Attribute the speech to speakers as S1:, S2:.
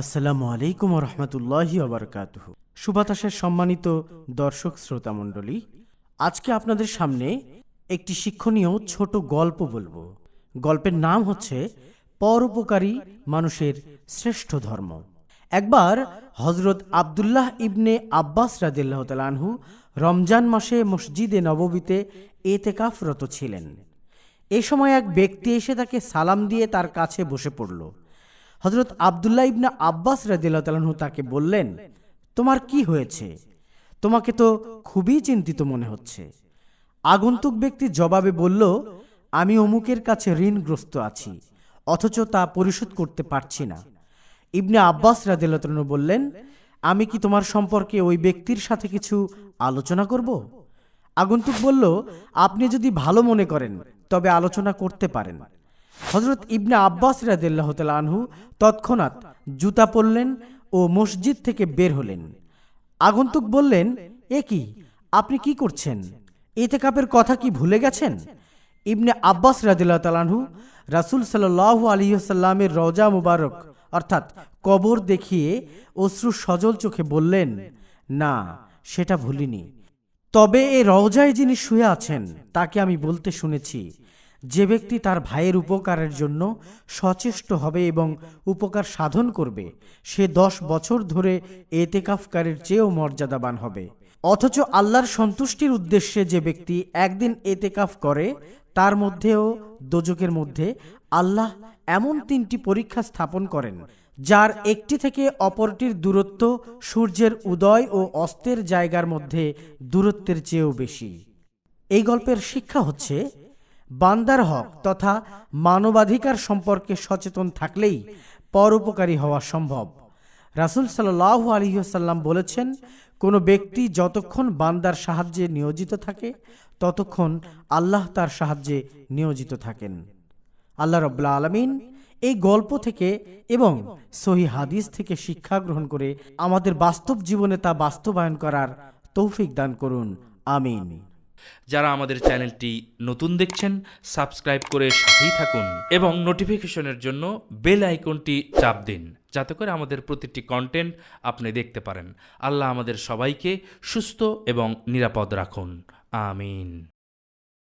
S1: আসসালামু আলাইকুম রহমতুল্লাহি আবরকাতুহ সুবাতাসের সম্মানিত দর্শক শ্রোতা মণ্ডলী, আজকে আপনাদের সামনে একটি শিক্ষণীয় ছোট গল্প বলব। গল্পের নাম হচ্ছে পরোপকারী মানুষের শ্রেষ্ঠ ধর্ম। একবার হজরত আবদুল্লাহ ইবনে আব্বাস রাদিল্লাহ তালানহু রমজান মাসে মসজিদে নববীতে এতেকাফরত ছিলেন। এ সময় এক ব্যক্তি এসে তাকে সালাম দিয়ে তার কাছে বসে পড়ল। হজরত আবদুল্লাহ ইবনা আব্বাস রাদিল্লাহু তাকে বললেন, তোমার কি হয়েছে? তোমাকে তো খুবই চিন্তিত মনে হচ্ছে। আগন্তুক ব্যক্তি জবাবে বলল, আমি অমুকের কাছে ঋণগ্রস্ত আছি, অথচ তা পরিশোধ করতে পারছি না। ইবনে আব্বাস রাদিল্লাহু বললেন, আমি কি তোমার সম্পর্কে ওই ব্যক্তির সাথে কিছু আলোচনা করব? আগন্তুক বলল, আপনি যদি ভালো মনে করেন, তবে আলোচনা করতে পারেন। হজরত ইবনে আব্বাস রাদিল্লাহ আনহু তৎক্ষণাৎ জুতা পরলেন ও মসজিদ থেকে বের হলেন। আগন্তুক বললেন, এ কি? আপনি কি করছেন? এতেকাপের কথা কি ভুলে গেছেন? ইবনে আব্বাস রাদিল্লাহ তালানহু রাসুল সাল্লাহ আলিয়াল্লামের রজা মুবারক, অর্থাৎ কবর দেখিয়ে অশ্রু সজল চোখে বললেন, না, সেটা ভুলিনি। তবে এ রওজায় যিনি শুয়ে আছেন, তাকে আমি বলতে শুনেছি। যে ব্যক্তি তার ভাইয়ের উপকারের জন্য সচেষ্ট হবে এবং উপকার সাধন করবে, সে দশ বছর ধরে এতেকাফকারের চেয়েও মর্যাদাবান হবে। অথচ আল্লাহর সন্তুষ্টির উদ্দেশ্যে যে ব্যক্তি একদিন এতেকাফ করে, তার মধ্যেও দোজকের মধ্যে আল্লাহ এমন তিনটি পরীক্ষা স্থাপন করেন, যার একটি থেকে অপরটির দূরত্ব সূর্যের উদয় ও অস্তের জায়গার মধ্যে দূরত্বের চেয়েও বেশি। এই গল্পের শিক্ষা হচ্ছে বান্দার হক তথা মানবাধিকার সম্পর্কে সচেতন থাকলেই পরোপকারী হওয়া সম্ভব। রাসুল সাল্লাহ আলহিহাসাল্লাম বলেছেন, কোনো ব্যক্তি যতক্ষণ বান্দার সাহায্যে নিয়োজিত থাকে, ততক্ষণ আল্লাহ তার সাহায্যে নিয়োজিত থাকেন। আল্লাহ রব্লা আলমিন এই গল্প থেকে এবং সহি হাদিস থেকে শিক্ষা গ্রহণ করে আমাদের বাস্তব জীবনে তা বাস্তবায়ন করার তৌফিক দান করুন। আমিন।
S2: যারা আমাদের চ্যানেলটি নতুন দেখছেন, সাবস্ক্রাইব করে সাথেই থাকুন এবং নোটিফিকেশনের জন্য বেল আইকনটি চাপ দিন, যাতে করে আমাদের প্রতিটি কন্টেন্ট আপনি দেখতে পারেন। আল্লাহ আমাদের সবাইকে সুস্থ এবং নিরাপদ রাখুন। আমিন।